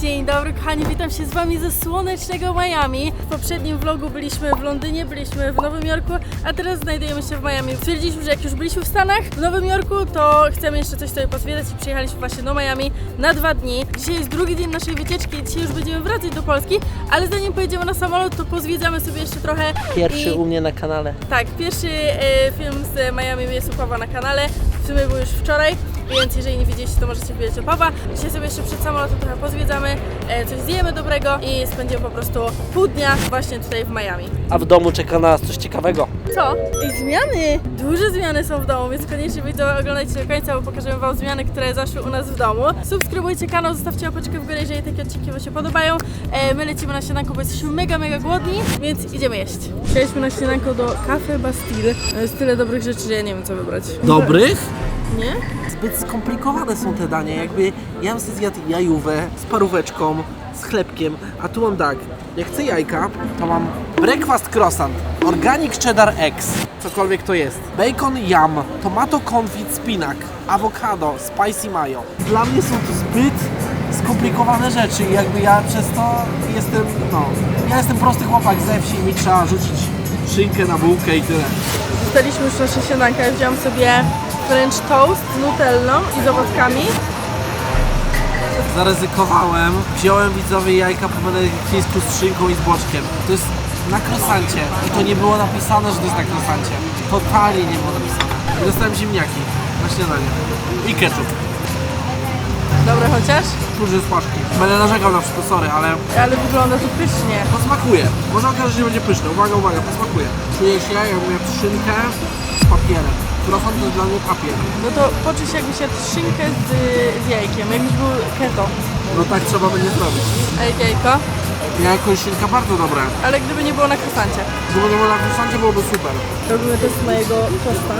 Dzień dobry kochani, witam się z wami ze słonecznego Miami. W poprzednim vlogu byliśmy w Londynie, byliśmy w Nowym Jorku, a teraz znajdujemy się w Miami. Stwierdziliśmy, że jak już byliśmy w Stanach, w Nowym Jorku, to chcemy jeszcze coś sobie pozwiedzać i przyjechaliśmy właśnie do Miami na dwa dni. Dzisiaj jest drugi dzień naszej wycieczki, dzisiaj już będziemy wracać do Polski, ale zanim pojedziemy na samolot, to pozwiedzamy sobie jeszcze trochę. Pierwszy i... u mnie na kanale. Tak, pierwszy e, film z Miami jest u Pawła na kanale. W sumie był już wczoraj, więc jeżeli nie widzieliście, to możecie wbijać do Pawła. Dzisiaj sobie jeszcze przed samolotem trochę pozwiedzamy, e, coś zjemy dobrego i spędzimy po prostu pół dnia właśnie tutaj w Miami. A w domu czeka nas coś ciekawego. Co? I zmiany! Duże zmiany są w domu, więc koniecznie widzowie oglądajcie do końca, bo pokażemy wam zmiany, które zaszły u nas w domu. Subskrybujcie kanał, zostawcie łapeczkę w górę, jeżeli takie odcinki wam się podobają. E, my lecimy na śniadanko, bo jesteśmy mega, mega głodni, więc idziemy jeść. Przyjechaliśmy na śniadanko do Cafe Bastille. To jest tyle dobrych rzeczy, że ja nie wiem co wybrać. Dobrych? Nie? Zbyt skomplikowane są te dania. Jakby ja bym sobie zjadł jajówę z paróweczką, z chlebkiem, a tu mam tak. Jak chcę jajka, to mam breakfast croissant, organic cheddar eggs, cokolwiek to jest, bacon yum, tomato confit spinak, awokado, spicy mayo. Dla mnie są to zbyt skomplikowane rzeczy i jakby ja przez to jestem, no, ja jestem prosty chłopak ze wsi i mi trzeba rzucić szynkę na bułkę i tyle. Dostaliśmy już nasze śniadanka. Wziąłam sobie French toast z nutellą i z owockami. Zaryzykowałem, wziąłem widzowie jajka po chińsku z szynką i z boczkiem. To jest na krosancie i to nie było napisane, że to jest na krosancie. Totalnie nie było napisane. I dostałem ziemniaki na śniadanie. I ketchup. Dobre chociaż, że z paszki. Będę narzekał na wszystko, sorry, ale ale wygląda to pysznie. posmakuje. Może okaże się, że będzie pyszne. Uwaga, uwaga, posmakuje. Czuję się jakbym miał szynkę z papierem. Croissant to dla mnie papier. No to poczuć jakby się szynkę z, z jajkiem, jakby był keto. No tak trzeba będzie zrobić. A jak jajko? Jajko i szynka bardzo dobre. Ale gdyby nie było na krosancie. Gdyby nie było na krosancie, byłoby super. Robimy test mojego tosta.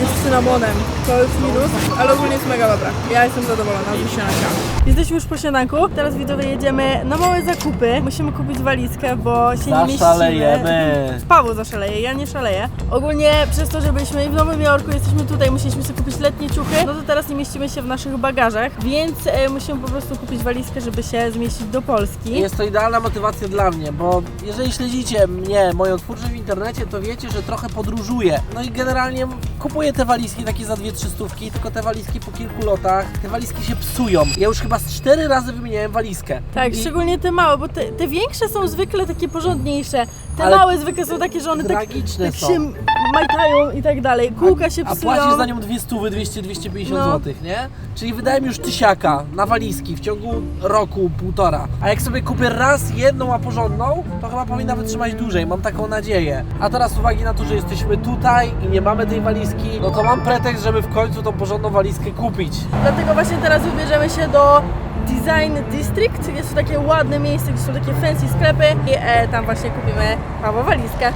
Jest z cynamonem. To jest minus, ale ogólnie jest mega dobra. Ja jestem zadowolona z śniadanka. Jesteśmy już po śniadanku. Teraz widzowie jedziemy na małe zakupy. Musimy kupić walizkę, bo się nie mieścimy. Zaszalejemy. Paweł zaszaleje, ja nie szaleję. Ogólnie przez to, że byliśmy w Nowym Jorku, jesteśmy tutaj, musieliśmy sobie kupić letnie ciuchy, no to teraz nie mieścimy się w naszych bagażach, więc e, musimy po prostu kupić walizkę, żeby się zmieścić do Polski. Jest to idealna motywacja dla mnie, bo jeżeli śledzicie mnie, moją twórczość w internecie, to wiecie, że trochę podróżuję. No i generalnie kupuję te walizki takie za dwie, trzy stówki, tylko te walizki po kilku lotach, te walizki się psują. Ja już chyba z cztery razy wymieniałem walizkę. Tak, I szczególnie te małe, bo te, te większe są zwykle takie porządniejsze. Te Ale małe zwykle są takie, że one tak, tragiczne tak są. się majtają i tak dalej. Kółka się A psują. płacisz za nią 200, 200, 250 No. zł, nie? Czyli wydaje mi już tysiaka na walizki w ciągu roku, półtora. A jak sobie kupię raz jedną, a porządną, to chyba powinna wytrzymać dłużej, mam taką nadzieję. A teraz z uwagi na to, że jesteśmy tutaj i nie mamy tej walizki, no to mam pretekst, żeby w końcu tą porządną walizkę kupić. Dlatego właśnie teraz wybierzemy się do Design District. Jest to takie ładne miejsce, gdzie są takie fancy sklepy i e, tam właśnie kupimy Paweł walizkę.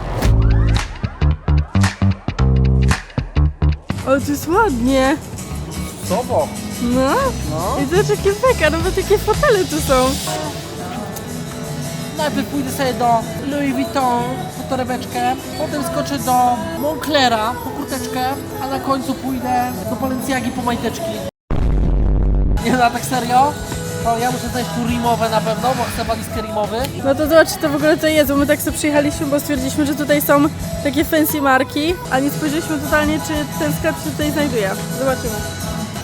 O, to jest ładnie. Co bo? No. No. I zobacz jakie beka, nawet jakie fotele tu są. Najpierw pójdę sobie do Louis Vuitton po torebeczkę, potem skoczę do Monclera po kurteczkę, a na końcu pójdę do Balenciagi po majteczki. Nie no, a tak serio? To ja muszę znaleźć tu rimowe na pewno, bo chcę walizkę rimowy. No to zobacz, to w ogóle to jest, bo my tak sobie przyjechaliśmy, bo stwierdziliśmy, że tutaj są takie fancy marki, a nie spojrzeliśmy totalnie, czy ten sklep się tutaj znajduje. Zobaczymy.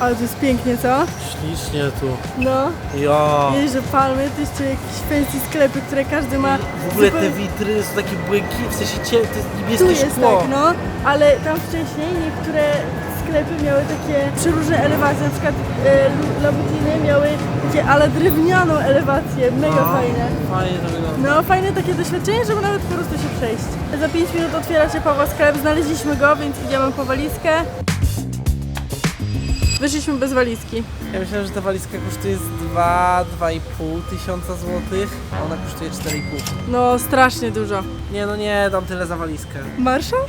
Ale to jest pięknie, co? Ślicznie tu. No. Ja. Jest, że palmy, to jeszcze jakieś fancy sklepy, które każdy ma. W ogóle te zupełnie- witryny są takie błękitne, w sensie to jest Tu niebieskie jest szkło. tak, no, ale tam wcześniej niektóre sklepy miały takie przeróżne elewacje, na przykład e, Labutiny miały takie ale drewnianą elewację, mega No. fajne. Fajnie to wygląda. No, fajne takie doświadczenie, żeby nawet po prostu się przejść. Za 5 minut otwiera się Pawła sklep, znaleźliśmy go, więc idziemy po walizkę. Wyszliśmy bez walizki. Ja myślałem, że ta walizka kosztuje z 2-2,5 tysiąca złotych, a ona kosztuje 4,5. No, strasznie dużo. Nie no nie, dam tyle za walizkę. Marszał?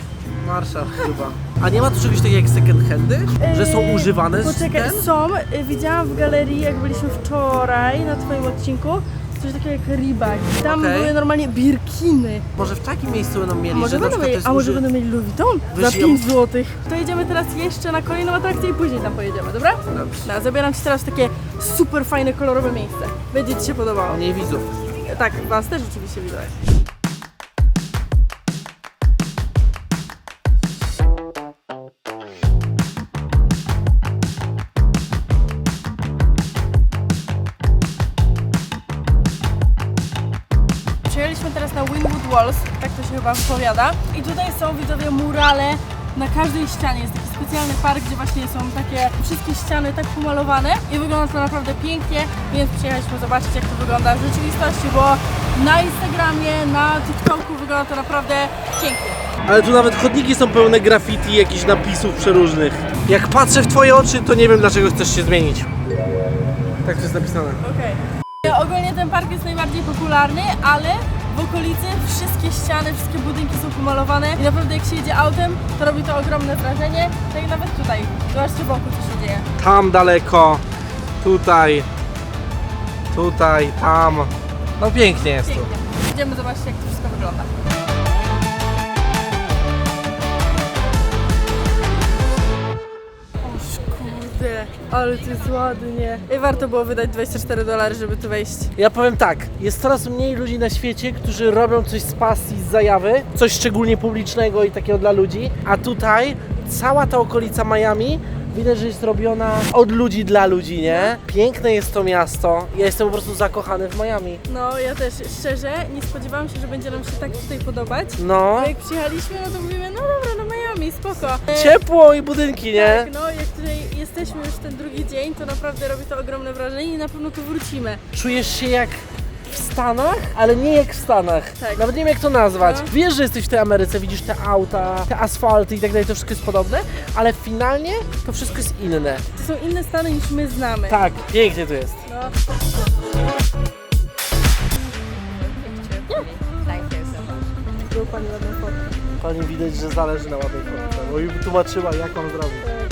Marszał chyba. A nie ma tu czegoś takiego jak second handy? Że są używane z Poczekaj, ten? są. y, Widziałam w galerii, jak byliśmy wczoraj na twoim odcinku. coś takiego jak Reebok. Tam Okej. były normalnie birkiny. Może w takim miejscu będą mieli, Może że na będą przykład mieli, a może duży... będą mieli Louis Vuitton za Wiesz, ja- 5 zł. To jedziemy teraz jeszcze na kolejną atrakcję i później tam pojedziemy, dobra? Dobrze. No, zabieram Ci teraz w takie super fajne, kolorowe miejsce. Będzie Ci się podobało. Mniej widzów. Tak, Was też oczywiście widzę. Wypowiada. I tutaj są widzowie murale na każdej ścianie. Jest taki specjalny park, gdzie właśnie są takie wszystkie ściany tak pomalowane i wygląda to naprawdę pięknie, więc przyjechaliśmy zobaczyć jak to wygląda w rzeczywistości, bo na Instagramie, na TikToku wygląda to naprawdę pięknie. Ale tu nawet chodniki są pełne graffiti, jakichś napisów przeróżnych. Jak patrzę w twoje oczy, to nie wiem dlaczego chcesz się zmienić. Tak to jest napisane. Okej. Ogólnie ten park jest najbardziej popularny, ale w okolicy wszystkie ściany, wszystkie budynki są pomalowane i naprawdę jak się jedzie autem, to robi to ogromne wrażenie. Tak jak nawet tutaj. Zobaczcie wokół co się dzieje. Tam daleko, tutaj, tutaj, tam. No pięknie jest tu. Pięknie. Idziemy zobaczyć jak to wszystko wygląda. Kurde, ale to jest ładnie. I warto było wydać 24 dolary, żeby tu wejść. Ja powiem tak, jest coraz mniej ludzi na świecie, którzy robią coś z pasji, z zajawy, coś szczególnie publicznego i takiego dla ludzi, a tutaj cała ta okolica Miami widać, że jest robiona od ludzi dla ludzi, nie? Piękne jest to miasto, ja jestem po prostu zakochany w Miami. No, ja też szczerze nie spodziewałam się, że będzie nam się tak tutaj podobać. No, A jak przyjechaliśmy, no to mówimy, no dobra, no Miami, spoko. Ciepło i budynki, nie? Tak, no jak tutaj jesteśmy już ten drugi dzień, to naprawdę robi to ogromne wrażenie i na pewno tu wrócimy. Czujesz się jak w Stanach, ale nie jak w Stanach. Tak. Nawet nie wiem jak to nazwać. No. Wiesz, że jesteś w tej Ameryce, widzisz te auta, te asfalty i tak dalej, to wszystko jest podobne, ale finalnie to wszystko jest inne. To są inne stany niż my znamy. Tak, pięknie tu jest. No. Pani ładną fotkę. Pani widać, że zależy na ładnej fotce, bo mi tłumaczyła jak mam zrobić.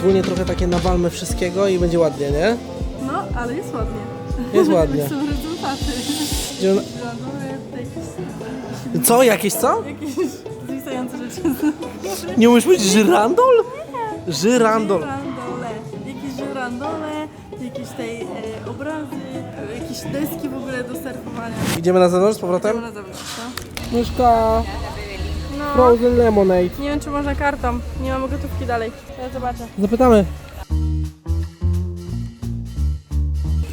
Ogólnie trochę takie nawalmy wszystkiego i będzie ładnie, nie? No, ale jest ładnie. Jest ładnie. Są rezultaty. Co? Jakieś co? jakieś zwisające rzeczy. Nie umiesz powiedzieć żyrandol? Żyrandol. Żyrandole. Jakieś żyrandole, jakieś tej e, obrazy, e, jakieś deski w ogóle do surfowania. Idziemy na zewnątrz z powrotem? Na zewnątrz, no. Myszka, frozen lemonade. nie wiem czy można kartą. Nie mamy gotówki dalej. Ja zobaczę. Zapytamy.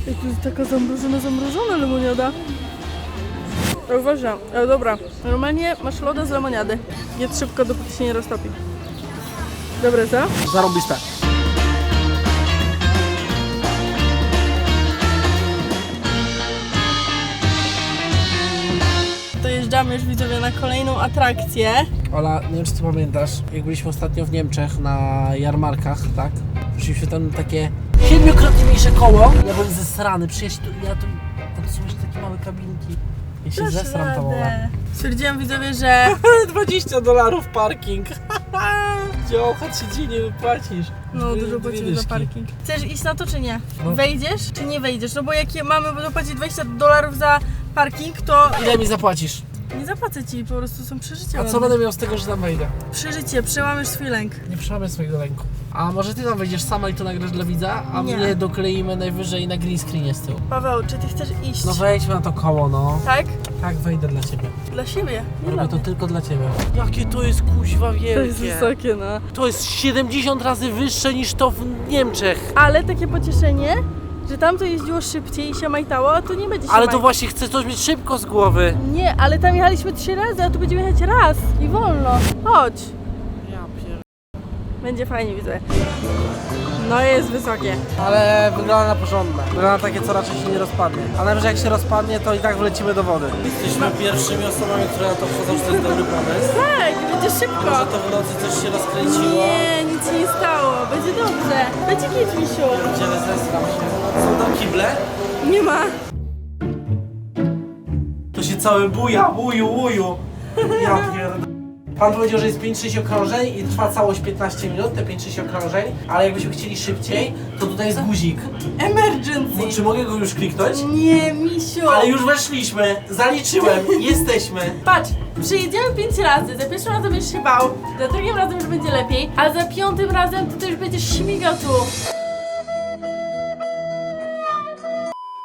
Ej, tu jest taka zamrożona, zamrożona lemoniada. Ja uważam, ale dobra. Normalnie masz loda z lemoniady. Jedz szybko, dopóki się nie roztopi. Dobre, co? Zarąbiste. Dojeżdżamy już widzowie na kolejną atrakcję. Ola, nie wiem czy ty pamiętasz, jak byliśmy ostatnio w Niemczech na jarmarkach, tak? Wrzuciliśmy tam takie siedmiokrotnie mniejsze koło. Ja byłem zesrany, przecież tu, ja tu odsłonię takie małe kabinki. Ja się zesram tam, Ola. Stwierdziłam widzowie, że 20 dolarów parking. Dziołcha ci dzień nie wypłacisz. no Dwie- dużo dwie płacimy za dyszki. parking. Chcesz iść na to czy nie? No. Wejdziesz czy nie wejdziesz? No bo jak mamy dopłacić 20 dolarów za parking, to Ile mi zapłacisz? Nie zapłacę ci, po prostu są przeżycia. A co będę miał z tego, że tam wejdę? Przeżycie, przełamiesz swój lęk. Nie przełamię swojego lęku. A może ty tam wejdziesz sama i to nagrasz dla widza, a Nie. mnie dokleimy najwyżej na green screenie z tyłu. Paweł, czy ty chcesz iść? No wejdźmy na to koło, no. Tak? Tak, wejdę dla ciebie. Dla siebie. Nie dla Robię to mnie. tylko dla ciebie. Jakie to jest kuźwa wielkie. To jest wysokie, no. To jest 70 razy wyższe niż to w Niemczech. Ale takie pocieszenie, że tam to jeździło szybciej i się majtało, a tu nie będzie się Ale to właśnie chcę coś mieć szybko z głowy. Nie, ale tam jechaliśmy trzy razy, a tu będziemy jechać raz i wolno. Chodź. Będzie fajnie, widzę. No jest wysokie. Ale wygląda na porządne. Wygląda na takie, co raczej się nie rozpadnie. A nawet, że jak się rozpadnie, to i tak wlecimy do wody. Jesteśmy pierwszymi osobami, które na to wchodzą, że to jest dobry pomysł. Tak, będzie szybko. to w nocy coś się rozkręciło. Nie, nic się nie stało. Będzie dobrze. Będzie git, misiu. Gdzie zesram się. Są tam kible? Nie ma. to się całe buja, uju, uju. Ja pierd... Pan powiedział, że jest 5-6 okrążeń i trwa całość 15 minut, te 5-6 okrążeń, ale jakbyśmy chcieli szybciej, to tutaj jest guzik. No, Emergency! czy mogę go już kliknąć? Nie, misiu! Ale już weszliśmy, zaliczyłem, jesteśmy. Patrz, przyjedziemy pięć razy, za pierwszym razem będziesz się bał, za drugim razem już będzie lepiej, a za piątym razem to już będziesz śmigał tu.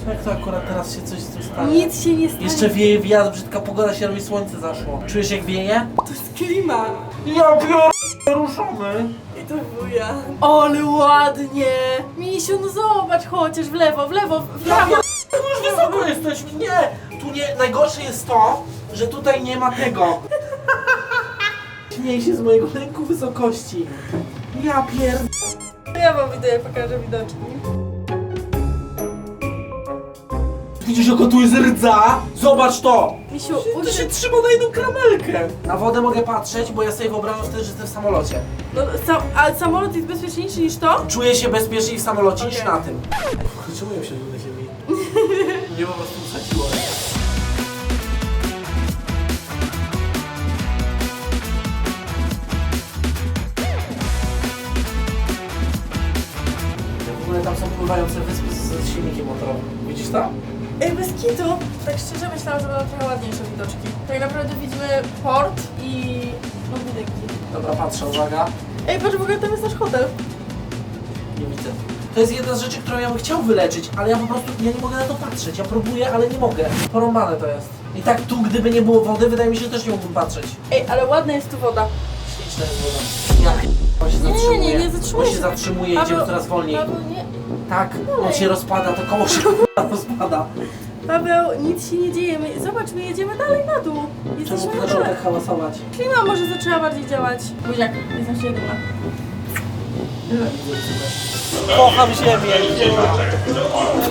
Jak to akurat teraz się coś z tym stanie? Nic się nie stanie. Jeszcze wieje wiatr, brzydka pogoda się robi, słońce zaszło. Czujesz jak wieje? To jest klima. Ja pier... ruszamy. I to wuja. Ale ładnie! Misiu, no zobacz chociaż w lewo, w lewo, w prawo. Już wysoko jesteśmy, nie! Tu nie, najgorsze jest to, że tutaj nie ma tego. Śmieję się z mojego lęku wysokości. Ja pier... Ja wam widzę, pokażę widoczki. Widzisz jaka tu jest rdza? Zobacz to! Misiu, To się uczy... trzyma na jedną kramelkę. Na wodę mogę patrzeć, bo ja sobie wyobrażam wtedy, że jestem w samolocie. No, sam, a samolot jest bezpieczniejszy niż to? Czuję się bezpieczniej w samolocie niż Okej. na tym. Czemu ja się na ziemi? Nie po prostu usadziło. W ogóle tam są pływające wyspy z, z silnikiem motorowym. Widzisz to? Ej, bez kitu. Tak szczerze myślałam, że będą trochę ładniejsze widoczki. Tak naprawdę widzimy port i... no budynki. Dobra, patrzę, uwaga. Ej, patrz, w ogóle tam jest nasz hotel. Nie widzę. To jest jedna z rzeczy, którą ja bym chciał wyleczyć, ale ja po prostu ja nie mogę na to patrzeć. Ja próbuję, ale nie mogę. Porąbane to jest. I tak tu, gdyby nie było wody, wydaje mi się, że też nie mógłbym patrzeć. Ej, ale ładna jest tu woda. Śliczna jest woda. Ja on się Nie, nie, zatrzymuje. nie, nie zatrzymuje On się się. zatrzymuje, idziemy Paweł, coraz wolniej. Paweł, nie. Tak, on się rozpada, to koło się rozpada. Paweł, nic się nie dzieje. My, zobacz, my jedziemy dalej na dół. Czemu Jesteśmy na dole. tak hałasować? Klima może zaczęła bardziej działać. Buziak, jestem się dumna. Kocham ziemię.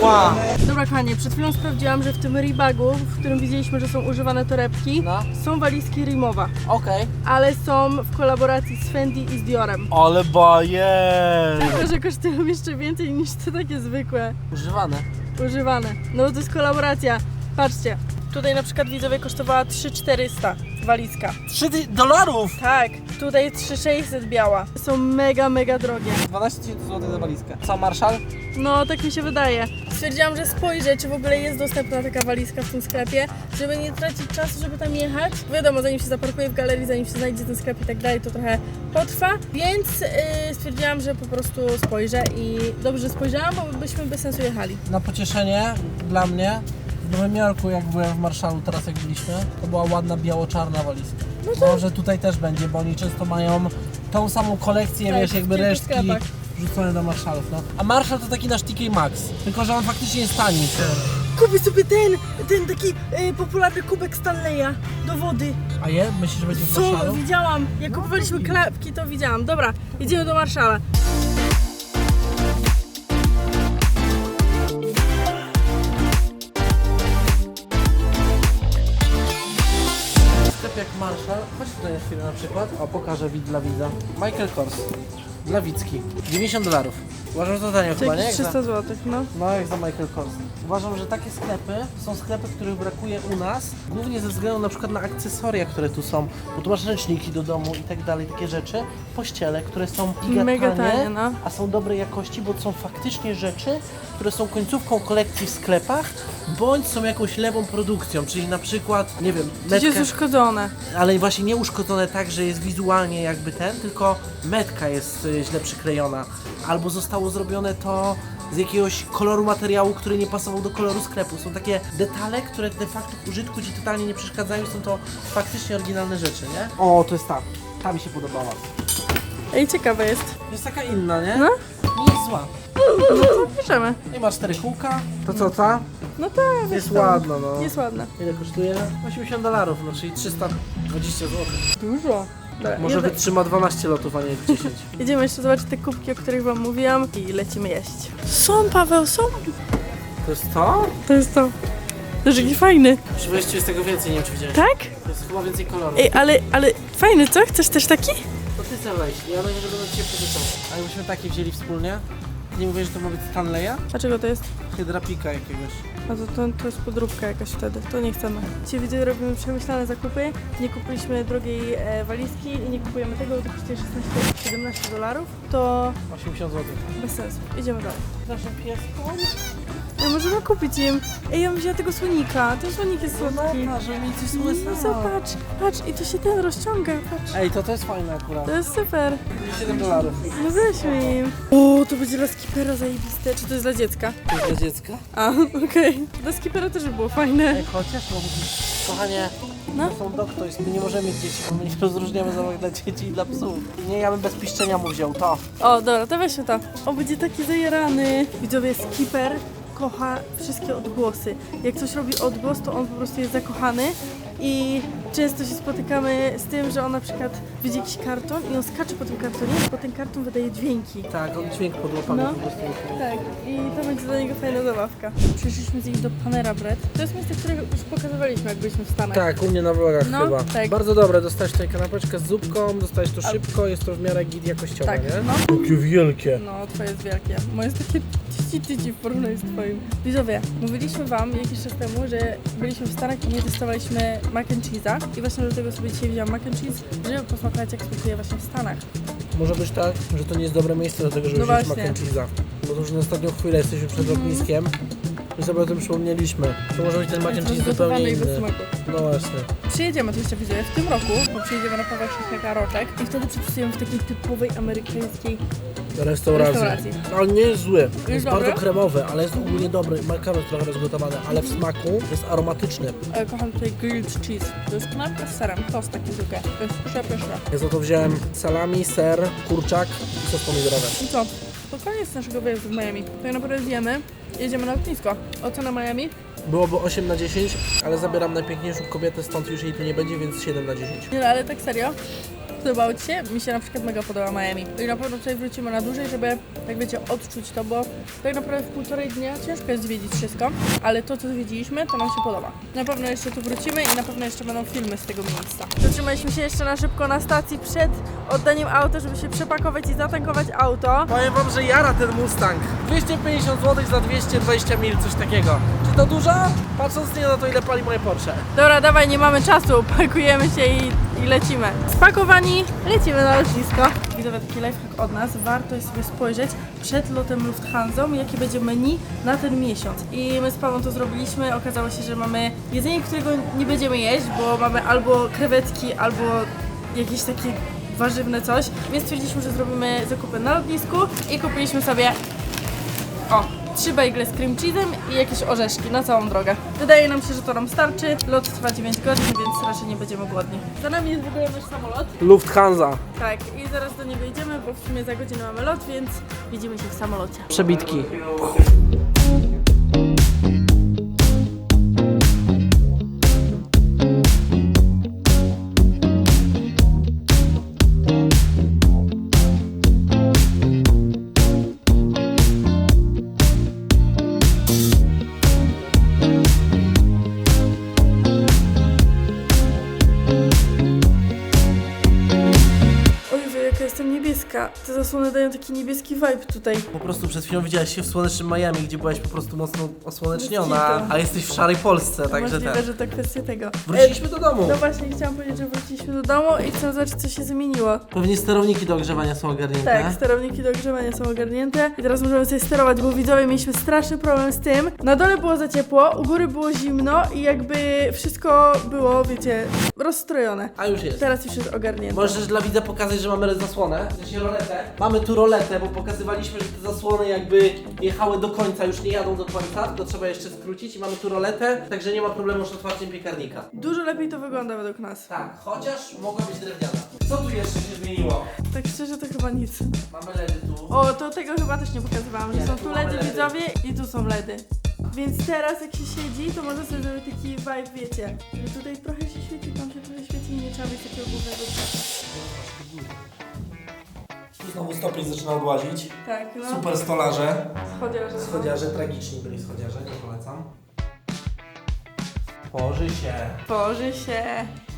Wow. Dobra kochanie, przed chwilą sprawdziłam, że w tym Rebagu, w którym widzieliśmy, że są używane torebki, No. są walizki Rimowa, Okej. ale są w kolaboracji z Fendi i z Diorem. Ale bajer. Tylko, że kosztują jeszcze więcej niż te takie zwykłe, Używane. używane. No to jest kolaboracja. Patrzcie, tutaj na przykład widzowie kosztowała 3400 walizka. 3 dolarów. Tak, tutaj 3600 biała. Są mega, mega drogie. 12 tysięcy złotych za walizkę. Co, Marszal? No, tak mi się wydaje. Stwierdziłam, że spojrzę, czy w ogóle jest dostępna taka walizka w tym sklepie, żeby nie tracić czasu, żeby tam jechać. Wiadomo, zanim się zaparkuje w galerii, zanim się znajdzie ten sklep i tak dalej, to trochę potrwa, więc yy, stwierdziłam, że po prostu spojrzę i dobrze spojrzałam, bo byśmy bez sensu jechali. Na pocieszenie dla mnie w Nowym Jorku, jak byłem w Marszalu teraz jak byliśmy, to była ładna biało-czarna walizka. Może tutaj też będzie, bo oni często mają tą samą kolekcję, Tak, wiesz, w jakby kilku resztki sklepach. wrzucone do Marszalów, no. A Marszal to taki nasz TK Maxx, tylko że on faktycznie jest tani. Kupię sobie ten, ten taki yy, popularny kubek Stanleya do wody. A je? Myślisz, że będzie w Co? Marszalu? Widziałam. Jak kupowaliśmy klapki, to widziałam. Dobra, jedziemy do Marszala. Chwilę na przykład. O, pokażę wid dla widza. Michael Kors. Dla Wicki. 90 dolarów. Uważam, że to tanio chyba, nie? Jak za- zł, no. No, jak za Michael Kors. Uważam, że takie sklepy są sklepy, których brakuje u nas, głównie ze względu na przykład na akcesoria, które tu są, bo tu masz ręczniki do domu i tak dalej, takie rzeczy, pościele, które są giga Mega tanie, no. a są dobrej jakości, bo to są faktycznie rzeczy, które są końcówką kolekcji w sklepach, bądź są jakąś lewą produkcją, czyli na przykład, nie wiem, To jest uszkodzone. ale właśnie nie uszkodzone tak, że jest wizualnie jakby ten, tylko metka jest źle przyklejona. Albo zostało zrobione to z jakiegoś koloru materiału, który nie pasował do koloru sklepu. Są takie detale, które de facto w użytku Ci totalnie nie przeszkadzają, są to faktycznie oryginalne rzeczy, nie? O, to jest ta. Ta mi się podobała. Ej, ciekawe jest. Jest taka inna, nie? No? Nie jest zła. No to bierzemy. Nie ma cztery kółka. To co, ta? No tak, Jest wiesz tam. ładna, no. Jest ładna. Ile kosztuje? 80 dolarów, no czyli 320 zł. Dużo. Dobra, Może jedy- wytrzyma 12 lotów, a nie 10. Jedziemy jeszcze zobaczyć te kubki, o których wam mówiłam i lecimy jeść. Są, Paweł, są. To jest to? To jest to. To jest jaki fajny. Przy wejściu jest tego więcej, nie wiem czy widziałeś. Tak? To jest chyba więcej kolorów. Ej, ale, ale fajny, co? Chcesz też taki? To ty chcę wejść, ja na niego będę cię pożyczał. A jakbyśmy taki wzięli wspólnie? Nie mówię, że to ma być Stanleya? Dlaczego to jest? Hydrapika jakiegoś. A to, to, to jest podróbka jakaś wtedy, to nie chcemy. Dzisiaj widzę, robimy przemyślane zakupy, nie kupiliśmy drogiej e, walizki i nie kupujemy tego, bo to kosztuje 16-17 dolarów, to 80 zł. bez sensu. Idziemy dalej. Naszym pieskom? Ja możemy kupić im. Ej, ja bym wzięła tego słonika, ten słonik jest słodki. No, żeby mieć coś No zobacz, patrz, i to się ten rozciąga, patrz. Ej, to to jest fajne akurat. To jest super. 7 dolarów. No weźmy im. O, to będzie dla skipera zajebiste. Czy to jest dla dziecka? To jest dla dziecka? A, okej. Dla skipera też by było fajne. Ej, chociaż, no, kochanie, No. to są doktoys, my nie możemy mieć dzieci, bo my nie rozróżniamy zabawek dla dzieci i dla psów. Nie, ja bym bez piszczenia mu wziął, to. O, dobra, to weźmy to. O, będzie taki zajarany. Widzowie, skipper kocha wszystkie odgłosy. Jak coś robi odgłos, to on po prostu jest zakochany i często się spotykamy z tym, że on na przykład widzi jakiś karton i on skacze po tym kartonie, bo ten karton wydaje dźwięki. Tak, on dźwięk podłapany No. po prostu. Tak, i to będzie dla niego fajna zabawka. Przyszliśmy z nim do Panera Bread. To jest miejsce, które już pokazywaliśmy, jak byliśmy w Stanach. Tak, u mnie na vlogach No, chyba. tak. Bardzo dobre, dostałeś tutaj kanapeczkę z zupką, dostałeś to szybko, jest to w miarę git jakościowe, Tak, nie? no. Jakie wielkie. No, twoje jest wielkie. Moje jest takie tyci tyci w porównaniu z twoim. Widzowie, mówiliśmy wam jakiś czas temu, że byliśmy w Stanach i nie testowaliśmy mac and cheese'a i właśnie do tego sobie dzisiaj wziąłam mac and cheese, żeby posmakować jak smakuje właśnie w Stanach. Może być tak, że to nie jest dobre miejsce do tego, żeby No wziąć mac właśnie. and cheese'a. Bo to już na ostatnią chwilę jesteśmy przed lotniskiem i sobie o tym przypomnieliśmy. To może być ten mac and cheese zupełnie bez inny. smaku. No właśnie. Przyjedziemy oczywiście widzowie w tym roku, bo przyjedziemy na powierzchnię Karoczek i wtedy przetestujemy w takiej typowej amerykańskiej Restauracji. Restauracji. Ale nie jest zły. Jest, Jest bardzo kremowy, ale jest ogólnie dobry. Makaron trochę rozgotowany, ale w smaku jest aromatyczny. E, Kocham tutaj grilled cheese. To jest kanapka z serem, tost taki zwykły. To jest przepyszne. Ja za to wziąłem salami, ser, kurczak i sos pomidorowy. I co? To koniec naszego wyjazdu w Miami. Tak naprawdę zjemy, jedziemy na lotnisko. Ocena Miami? Byłoby 8 na 10, ale zabieram najpiękniejszą kobietę, stąd już jej tu nie będzie, więc 7 na 10. Nie no, ale tak serio. Podobało Ci się? Mi się na przykład mega podoba Miami. I na pewno tutaj wrócimy na dłużej, żeby, tak wiecie, odczuć to, bo tak naprawdę w półtorej dnia ciężko jest zwiedzić wszystko, ale to, co zwiedziliśmy, to nam się podoba. Na pewno jeszcze tu wrócimy i na pewno jeszcze będą filmy z tego miejsca. Zatrzymaliśmy się jeszcze na szybko na stacji przed oddaniem auta, żeby się przepakować i zatankować auto. Powiem wam, że jara ten Mustang. 250 zł za 220 mil, coś takiego. Czy to dużo? Patrząc nie na to, ile pali moje Porsche. Dobra, dawaj, nie mamy czasu, pakujemy się i, i lecimy. Spakowani, lecimy na lotnisko. Widzowie, taki lifehack od nas, warto jest sobie spojrzeć przed lotem Lufthansa, jakie będzie menu na ten miesiąc. I my z Pawłem to zrobiliśmy, okazało się, że mamy jedzenie, którego nie będziemy jeść, bo mamy albo krewetki, albo jakieś takie warzywne coś, więc stwierdziliśmy, że zrobimy zakupy na lotnisku i kupiliśmy sobie o, trzy bagle z cream cheese'em i jakieś orzeszki na całą drogę. Wydaje nam się, że to nam starczy. Lot trwa 9 godzin, więc raczej nie będziemy głodni. Za nami jest w ogóle nasz samolot. Lufthansa. Tak, i zaraz do niego idziemy, bo w sumie za godzinę mamy lot, więc widzimy się w samolocie. Przebitki. O zasłony dają taki niebieski vibe tutaj. Po prostu przed chwilą widziałaś się w słonecznym Miami, gdzie byłaś po prostu mocno osłoneczniona, a jesteś w szarej Polsce, także Możliwe, ten. że to kwestia tego. Wróciliśmy do domu. No właśnie, chciałam powiedzieć, że wróciliśmy do domu i chcę zobaczyć, co się zmieniło. Pewnie sterowniki do ogrzewania są ogarnięte. Tak, sterowniki do ogrzewania są ogarnięte i teraz możemy sobie sterować, bo widzowie mieliśmy straszny problem z tym. Na dole było za ciepło, u góry było zimno i jakby wszystko było, wiecie, rozstrojone. A już jest. Teraz już jest ogarnięte. Możesz dla widza pokazać, że mamy zasłonę, w sensie roletę. Mamy tu roletę, bo pokazywaliśmy, że te zasłony jakby jechały do końca, już nie jadą do końca, tylko trzeba jeszcze skrócić i mamy tu roletę, także nie ma problemu z otwarciem piekarnika. Dużo lepiej to wygląda według nas. Tak, chociaż mogła być drewniana. Co tu jeszcze się zmieniło? Tak szczerze to chyba nic. Mamy ledy tu. O, to tego chyba też nie pokazywałam, że Nie, są tu tu mamy ledy ledy. widzowie i tu są ledy. Więc teraz jak się siedzi, to można sobie zrobić taki vibe, wiecie, że tutaj trochę się świeci, tam się trochę świeci i nie trzeba mieć takiego głównego Znowu stopień zaczyna odłazić. Tak, no. Super stolarze. Schodziarze. Schodziarze, tragiczni byli schodziarze, nie polecam. Położy się. Tworzy się.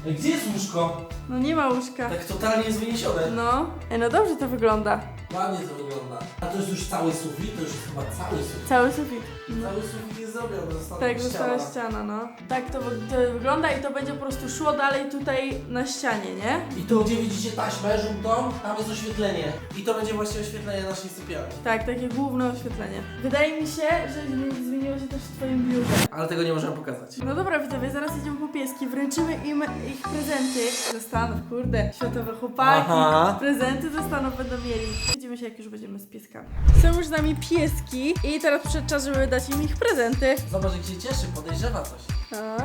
No gdzie jest łóżko? No nie ma łóżka. Tak totalnie jest wyniesione. No. Ej, no dobrze to wygląda. Ładnie to wygląda. A to jest już cały sufit? To już jest chyba cały sufit. Cały sufit. Cały sufit jest zrobiony, została Tak, została ściana. ściana, no. Tak to, wy- to wygląda i to będzie po prostu szło dalej tutaj na ścianie, nie? I tu gdzie widzicie taśmę żółtą, tam jest oświetlenie. I to będzie właśnie oświetlenie naszej sypialni. Tak, takie główne oświetlenie. Wydaje mi się, że zmi- zmieniło się też w twoim biurze. Ale tego nie możemy pokazać. No dobra widzowie, zaraz idziemy po pieski, wręczymy im ich prezenty ze Stanów, kurde, światowe chłopaki. Aha. Prezenty ze Stanów będą mieli. Widzimy się jak już będziemy z pieskami. Są już z nami pieski i teraz przyszedł czas, żeby dać im ich prezenty. Zobacz jak się cieszy, podejrzewa coś. A,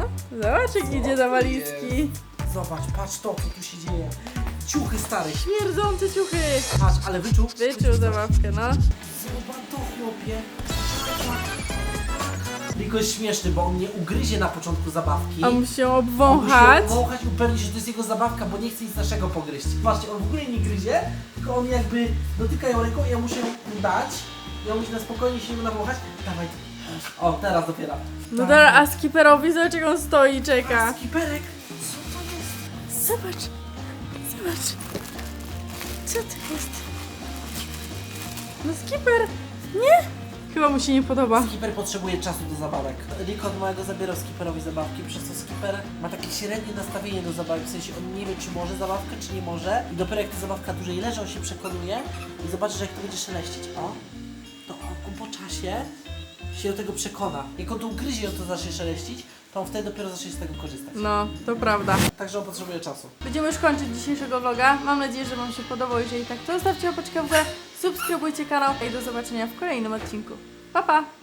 zobacz jak idzie do walizki. Zobacz, patrz to, co tu się dzieje. Ciuchy stare. Śmierdzące ciuchy. Patrz, ale wyczuł. Wyczuł zabawkę, no. Zobacz to, chłopie. Tylko jest śmieszny, bo on mnie ugryzie na początku zabawki. A musi ją On obwąchać. musi wąchać, upewnić, że to jest jego zabawka, bo nie chce nic naszego pogryźć. Patrzcie, on w ogóle nie gryzie, tylko on jakby dotyka ją ręką i ja muszę ją dać. On musi na spokojnie się nim nawąchać. Dawaj. O, teraz dopiero. No dobra, a skipperowi zobacz jak on stoi i czeka. Skiperek, co to jest? Zobacz, zobacz. Co to jest? No skipper, nie? Chyba mu się nie podoba. Skipper potrzebuje czasu do zabawek. Rick od małego zabierał Skipperowi zabawki, przez co Skipper ma takie średnie nastawienie do zabawek, w sensie on nie wie, czy może zabawkę, czy nie może. I dopiero jak ta zabawka dłużej leży, on się przekonuje i zobaczy, że jak to będzie szeleścić, o, to on po czasie się do tego przekona. Jak on to ugryzie i on to zacznie szeleścić, to on wtedy dopiero zacznie z tego korzystać. No, to prawda. Także on potrzebuje czasu. Będziemy już kończyć dzisiejszego vloga. Mam nadzieję, że Wam się podobał. Jeżeli tak, to zostawcie opaczkę w górę, subskrybujcie kanał i do zobaczenia w kolejnym odcinku. Pa, pa!